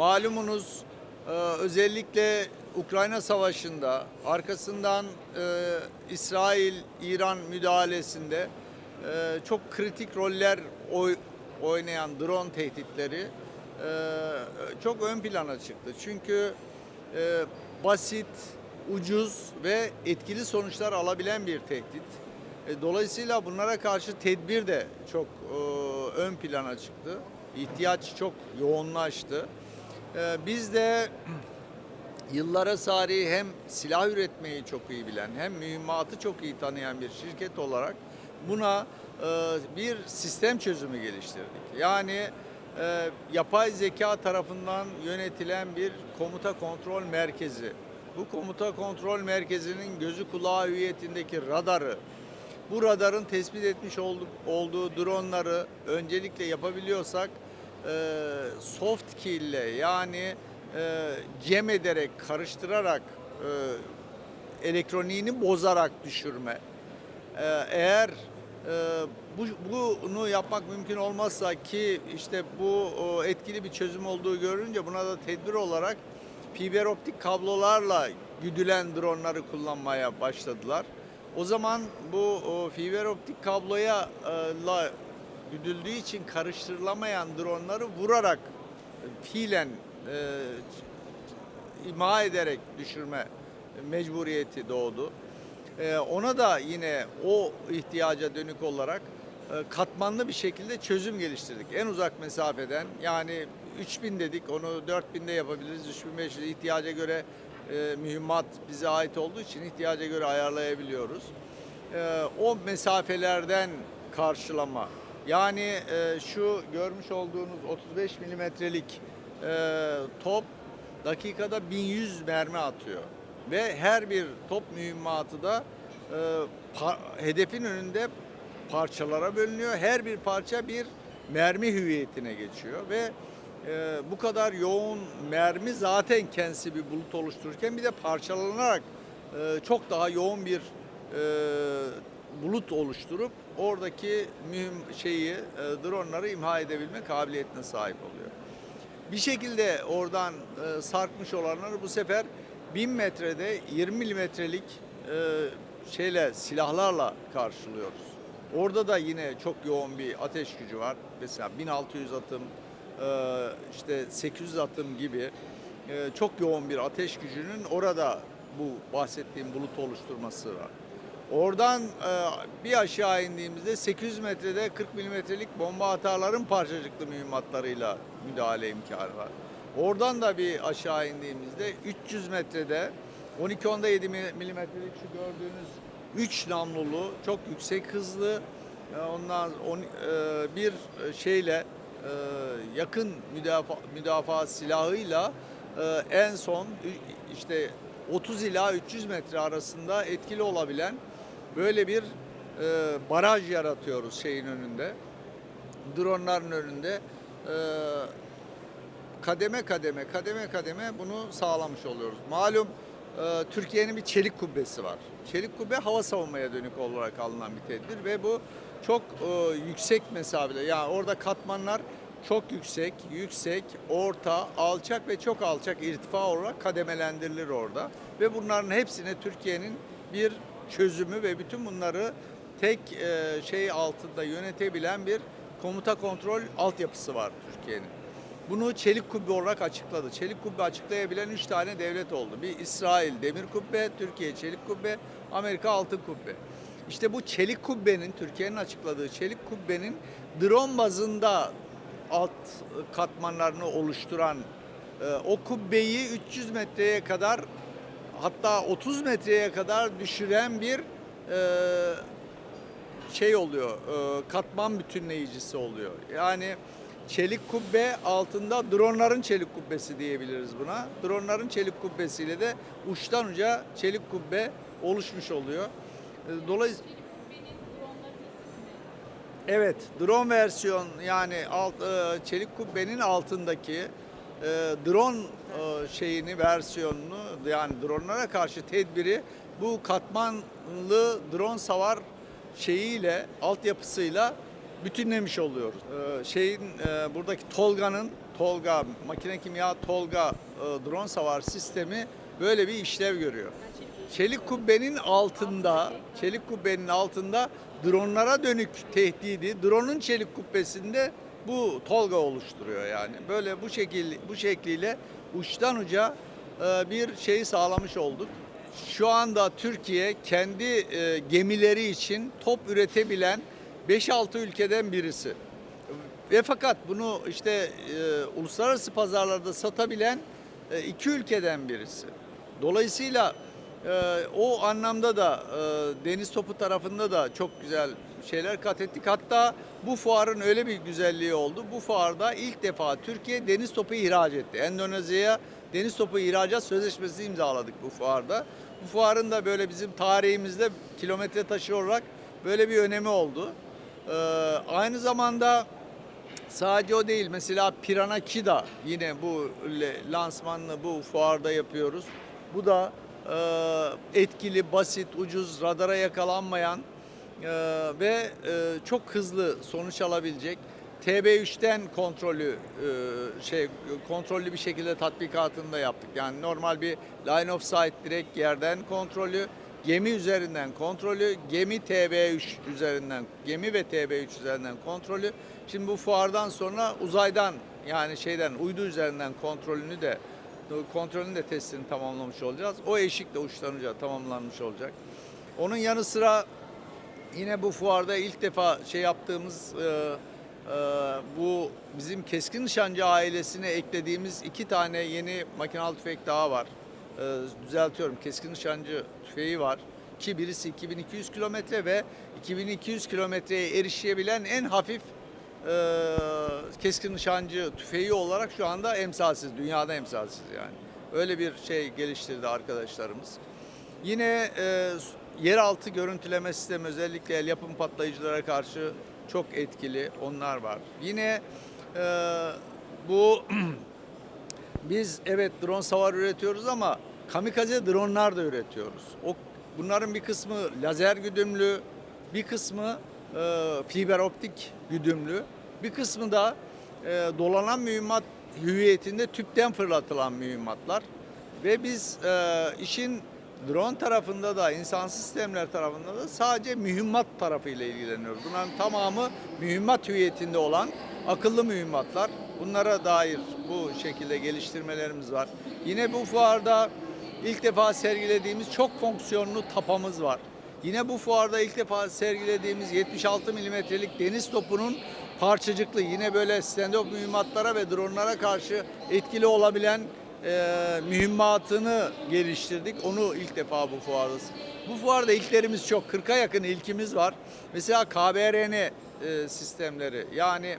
malumunuz e, özellikle Ukrayna Savaşı'nda arkasından e, İsrail-İran müdahalesinde e, çok kritik roller oy- oynayan drone tehditleri çok ön plana çıktı. Çünkü basit, ucuz ve etkili sonuçlar alabilen bir tehdit. Dolayısıyla bunlara karşı tedbir de çok ön plana çıktı. İhtiyaç çok yoğunlaştı. E, Biz de yıllara sari hem silah üretmeyi çok iyi bilen hem mühimmatı çok iyi tanıyan bir şirket olarak buna e, bir sistem çözümü geliştirdik. Yani e, yapay zeka tarafından yönetilen bir komuta kontrol merkezi. Bu komuta kontrol merkezinin gözü kulağı hüviyetindeki radarı, bu radarın tespit etmiş olduğu dronları öncelikle yapabiliyorsak soft kill ile yani e, cem ederek, karıştırarak e, elektroniğini bozarak düşürme. E, eğer e, bu, bunu yapmak mümkün olmazsa ki işte bu etkili bir çözüm olduğu görünce buna da tedbir olarak fiber optik kablolarla güdülen dronları kullanmaya başladılar. O zaman bu fiber optik kabloya e, güdüldüğü için karıştırılamayan dronları vurarak e, fiilen e, imha ederek düşürme mecburiyeti doğdu. Ee, ona da yine o ihtiyaca dönük olarak e, katmanlı bir şekilde çözüm geliştirdik. En uzak mesafeden yani 3000 dedik onu 4000'de yapabiliriz. 3500 ihtiyaca göre e, mühimmat bize ait olduğu için ihtiyaca göre ayarlayabiliyoruz. E, o mesafelerden karşılama yani e, şu görmüş olduğunuz 35 milimetrelik e, top dakikada 1100 mermi atıyor. Ve her bir top mühimmatı da e, hedefin önünde parçalara bölünüyor. Her bir parça bir mermi hüviyetine geçiyor ve e, bu kadar yoğun mermi zaten kendisi bir bulut oluştururken bir de parçalanarak e, çok daha yoğun bir e, bulut oluşturup oradaki mühim şeyi e, dronları imha edebilme kabiliyetine sahip oluyor. Bir şekilde oradan e, sarkmış olanları bu sefer 1000 metrede 20 milimetrelik e, şeyle silahlarla karşılıyoruz. Orada da yine çok yoğun bir ateş gücü var. Mesela 1600 atım, e, işte 800 atım gibi e, çok yoğun bir ateş gücünün orada bu bahsettiğim bulut oluşturması var. Oradan e, bir aşağı indiğimizde 800 metrede 40 milimetrelik bomba atarların parçacıklı mühimmatlarıyla müdahale imkanı var. Oradan da bir aşağı indiğimizde 300 metrede 12 7 milimetrelik şu gördüğünüz 3 namlulu çok yüksek hızlı e, ondan on, e, bir şeyle e, yakın müdafaa, müdafaa silahıyla e, en son işte 30 ila 300 metre arasında etkili olabilen böyle bir e, baraj yaratıyoruz şeyin önünde. Dronların önünde e, kademe kademe kademe kademe bunu sağlamış oluyoruz. Malum e, Türkiye'nin bir çelik kubbesi var. Çelik kubbe hava savunmaya dönük olarak alınan bir tedbir ve bu çok e, yüksek mesafede yani orada katmanlar çok yüksek, yüksek, orta, alçak ve çok alçak irtifa olarak kademelendirilir orada. Ve bunların hepsine Türkiye'nin bir çözümü ve bütün bunları tek e, şey altında yönetebilen bir komuta kontrol altyapısı var Türkiye'nin. Bunu çelik kubbe olarak açıkladı. Çelik kubbe açıklayabilen üç tane devlet oldu. Bir İsrail demir kubbe, Türkiye çelik kubbe, Amerika altın kubbe. İşte bu çelik kubbenin, Türkiye'nin açıkladığı çelik kubbenin drone bazında alt katmanlarını oluşturan e, o kubbeyi 300 metreye kadar hatta 30 metreye kadar düşüren bir e, şey oluyor, e, katman bütünleyicisi oluyor. Yani çelik kubbe altında dronların çelik kubbesi diyebiliriz buna. Dronların çelik kubbesiyle de uçtan uca çelik kubbe oluşmuş oluyor. E, Dolayısıyla Evet, drone versiyon yani alt, e, çelik kubbenin altındaki e, drone e, şeyini versiyonunu yani dronlara karşı tedbiri bu katmanlı drone savar şeyiyle altyapısıyla bütünlemiş oluyoruz. Ee, şeyin e, buradaki Tolga'nın Tolga makine kimya Tolga e, drone savar sistemi böyle bir işlev görüyor. Çelik kubbenin altında, çelik kubbenin altında dronlara dönük tehdidi drone'un çelik kubbesinde bu Tolga oluşturuyor yani. Böyle bu şekil bu şekliyle uçtan uca e, bir şeyi sağlamış olduk. Şu anda Türkiye kendi e, gemileri için top üretebilen 5-6 ülkeden birisi. Ve fakat bunu işte e, uluslararası pazarlarda satabilen e, iki ülkeden birisi. Dolayısıyla e, o anlamda da e, deniz topu tarafında da çok güzel şeyler kat ettik. Hatta bu fuarın öyle bir güzelliği oldu. Bu fuarda ilk defa Türkiye deniz topu ihraç etti. Endonezya'ya deniz topu ihracat sözleşmesi imzaladık bu fuarda. Bu fuarın da böyle bizim tarihimizde kilometre taşı olarak böyle bir önemi oldu. Ee, aynı zamanda sadece o değil. Mesela Pirana Kida yine bu lansmanını bu fuarda yapıyoruz. Bu da etkili, basit, ucuz, radara yakalanmayan e, ve e, çok hızlı sonuç alabilecek TB3'ten kontrolü e, şey kontrollü bir şekilde tatbikatını da yaptık. Yani normal bir line of sight direkt yerden kontrolü, gemi üzerinden kontrolü, gemi TB3 üzerinden, gemi ve TB3 üzerinden kontrolü. Şimdi bu fuardan sonra uzaydan yani şeyden uydu üzerinden kontrolünü de kontrolünün de testini tamamlamış olacağız. O eşik de uçlanınca tamamlanmış olacak. Onun yanı sıra Yine bu fuarda ilk defa şey yaptığımız e, e, bu bizim keskin nişancı ailesine eklediğimiz iki tane yeni makinalı tüfek daha var. E, düzeltiyorum keskin nişancı tüfeği var. Ki birisi 2200 kilometre ve 2200 kilometreye erişebilen en hafif keskin nişancı tüfeği olarak şu anda emsalsiz, dünyada emsalsiz yani. Öyle bir şey geliştirdi arkadaşlarımız. Yine e, yeraltı görüntüleme sistemi özellikle el yapım patlayıcılara karşı çok etkili onlar var. Yine e, bu biz evet drone savar üretiyoruz ama kamikaze dronlar da üretiyoruz. O bunların bir kısmı lazer güdümlü, bir kısmı fiber optik güdümlü, bir kısmı da e, dolanan mühimmat hüviyetinde tüpten fırlatılan mühimmatlar. Ve biz e, işin drone tarafında da insan sistemler tarafında da sadece mühimmat tarafıyla ilgileniyoruz. Bunların tamamı mühimmat hüviyetinde olan akıllı mühimmatlar. Bunlara dair bu şekilde geliştirmelerimiz var. Yine bu fuarda ilk defa sergilediğimiz çok fonksiyonlu tapamız var. Yine bu fuarda ilk defa sergilediğimiz 76 milimetrelik deniz topunun parçacıklı yine böyle stand-up mühimmatlara ve dronlara karşı etkili olabilen e, mühimmatını geliştirdik. Onu ilk defa bu fuarda. Bu fuarda ilklerimiz çok. 40'a yakın ilkimiz var. Mesela KBRN e, sistemleri yani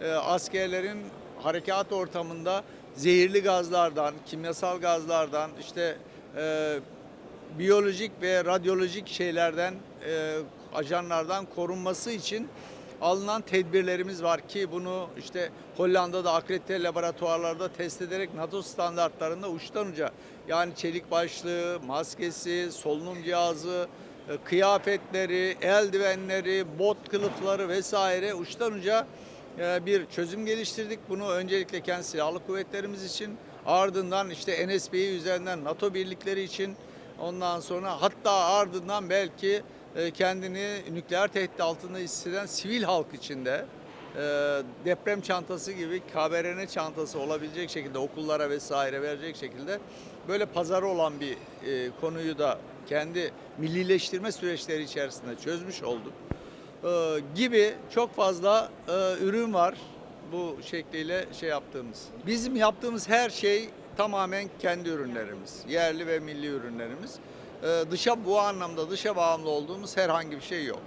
e, askerlerin harekat ortamında zehirli gazlardan, kimyasal gazlardan, işte e, biyolojik ve radyolojik şeylerden, e, ajanlardan korunması için alınan tedbirlerimiz var ki bunu işte Hollanda'da akredite laboratuvarlarda test ederek NATO standartlarında uçtan uca yani çelik başlığı, maskesi, solunum cihazı, e, kıyafetleri, eldivenleri, bot kılıfları vesaire uçtan uca e, bir çözüm geliştirdik. Bunu öncelikle kendi silahlı kuvvetlerimiz için ardından işte NSBI üzerinden NATO birlikleri için ondan sonra hatta ardından belki e, kendini nükleer tehdit altında hisseden sivil halk içinde e, deprem çantası gibi KBRN çantası olabilecek şekilde okullara vesaire verecek şekilde böyle pazarı olan bir e, konuyu da kendi millileştirme süreçleri içerisinde çözmüş olduk. Gibi çok fazla ürün var bu şekliyle şey yaptığımız. Bizim yaptığımız her şey tamamen kendi ürünlerimiz. Yerli ve milli ürünlerimiz. Ee, dışa bu anlamda dışa bağımlı olduğumuz herhangi bir şey yok.